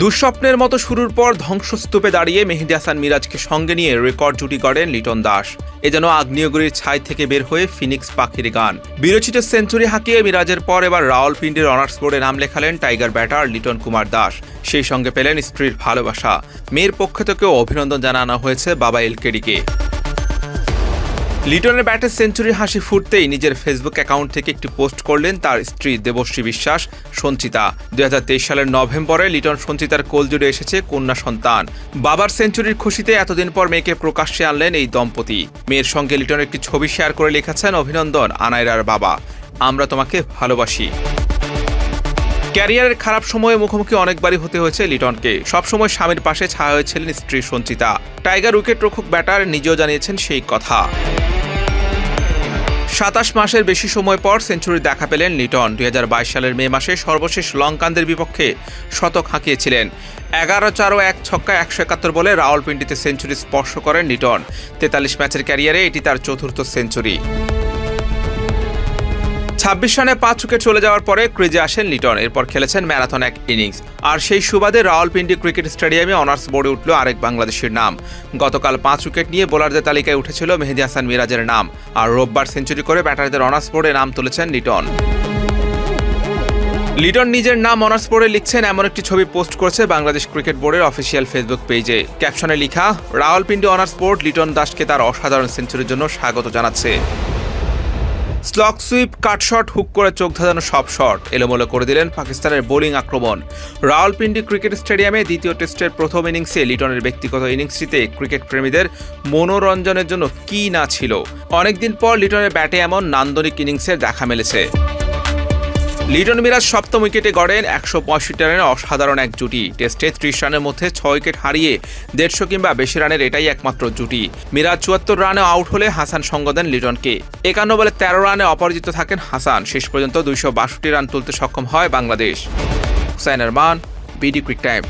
দুঃস্বপ্নের মতো শুরুর পর ধ্বংসস্তূপে দাঁড়িয়ে মেহেদি হাসান মিরাজকে সঙ্গে নিয়ে রেকর্ড জুটি করেন লিটন দাস। এ যেন আগ্নেয়গিরির ছাই থেকে বের হয়ে ফিনিক্স পাখির গান। বিরোচিত সেঞ্চুরি হাঁকিয়ে মিরাজের পর এবার রাওয়ালপিন্ডির অনার্স বোর্ডে নাম লেখালেন টাইগার ব্যাটার লিটন কুমার দাস। সেই সঙ্গে পেলেন স্ত্রীর ভালোবাসা। মেয়ের পক্ষ থেকেও অভিনন্দন জানানো হয়েছে বাবা এলকেডিকে লিটনের ব্যাটে সেঞ্চুরি হাসি ফুটতেই নিজের ফেসবুক অ্যাকাউন্ট থেকে একটি পোস্ট করলেন তার স্ত্রী দেবশ্রী বিশ্বাস, সঞ্চিতা। দুই হাজার তেইশ সালের নভেম্বরে লিটন সঞ্চিতার কোলজুড়ে এসেছে কন্যা সন্তান। বাবার সেঞ্চুরির খুশিতে এতদিন পর মেয়েকে প্রকাশ্যে আনলেন এই দম্পতি। মেয়ের সঙ্গে লিটন একটি ছবি শেয়ার করে লিখেছেন অভিনন্দন আনাইরার বাবা। আমরা তোমাকে ভালোবাসি। ক্যারিয়ারের খারাপ সময়ে মুখোমুখি অনেকবারই হতে হয়েছে লিটনকে। সবসময় স্বামীর পাশে ছায়া হয়েছিলেন স্ত্রী সঞ্চিতা। টাইগার উইকেট রক্ষক ব্যাটার নিজেও জানিয়েছেন সেই কথা। সাতাশ মাসের বেশি সময় পর সেঞ্চুরি দেখা পেলেন লিটন দুই সালের মে মাসে সর্বশেষ লঙ্কানদের বিপক্ষে শতক হাঁকিয়েছিলেন। এগারো চারো এক ছক্কা একশো একাত্তর বলে রাওয়ালপিন্ডিতে সেঞ্চুরি স্পর্শ করেন লিটন তেতাল্লিশ ম্যাচের ক্যারিয়ারে এটি তার চতুর্থ সেঞ্চুরি। ছাব্বিশ রানে পাঁচ উইকেট চলে যাওয়ার পরে ক্রিজে আসেন লিটন। এরপর খেলেছেন ম্যারাথন এক ইনিংস। আর সেই সুবাদে রাওয়ালপিন্ডি ক্রিকেট স্টেডিয়ামে অনার্স বোর্ডে উঠল আরেক বাংলাদেশের নাম। গতকাল পাঁচ উইকেট নিয়ে বোলারদের তালিকায় উঠেছিল মেহেদি হাসান মিরাজের নাম। আর রোববার সেঞ্চুরি করে ব্যাটারদের অনার্স বোর্ডে নাম তুলেছেন লিটন। লিটন নিজের নাম অনার্স বোর্ডে লিখছেন এমন একটি ছবি পোস্ট করেছে বাংলাদেশ ক্রিকেট বোর্ডের অফিসিয়াল ফেসবুক পেজে। ক্যাপশনে লেখা রাওয়ালপিন্ডি অনার্স বোর্ড লিটন দাসকে তার অসাধারণ সেঞ্চুরির জন্য স্বাগত জানাচ্ছে। স্লক সুইপ, কাটশট, হুক করে চোখ ধাঁধানো সব শট। এলোমেলো করে দিলেন পাকিস্তানের বোলিং আক্রমণ। রাওয়ালপিন্ডি ক্রিকেট স্টেডিয়ামে দ্বিতীয় টেস্টের প্রথম ইনিংসে লিটনের ব্যক্তিগত ইনিংসটিতে ক্রিকেট প্রেমীদের মনোরঞ্জনের জন্য কি না ছিল। অনেকদিন পর লিটনের ব্যাটে এমন নান্দনিক ইনিংসের দেখা মিলেছে। লিটন মিরাজ সপ্তম উইকেটে গড়েন একশো পঁয়ষট্টি রানের অসাধারণ এক জুটি। টেস্টে ত্রিশ রানের মধ্যে ছয় উইকেট হারিয়ে দেড়শো কিংবা বেশি রানের এটাই একমাত্র জুটি। মিরাজ চুয়াত্তর রানে আউট হলে হাসান সঙ্গ দেন লিটনকে। একান্ন বলে তেরো রানে অপরাজিত থাকেন হাসান। শেষ পর্যন্ত দুইশো বাষট্টি রান তুলতে সক্ষম হয় Bangladesh. Hussain Arman, BD crick time.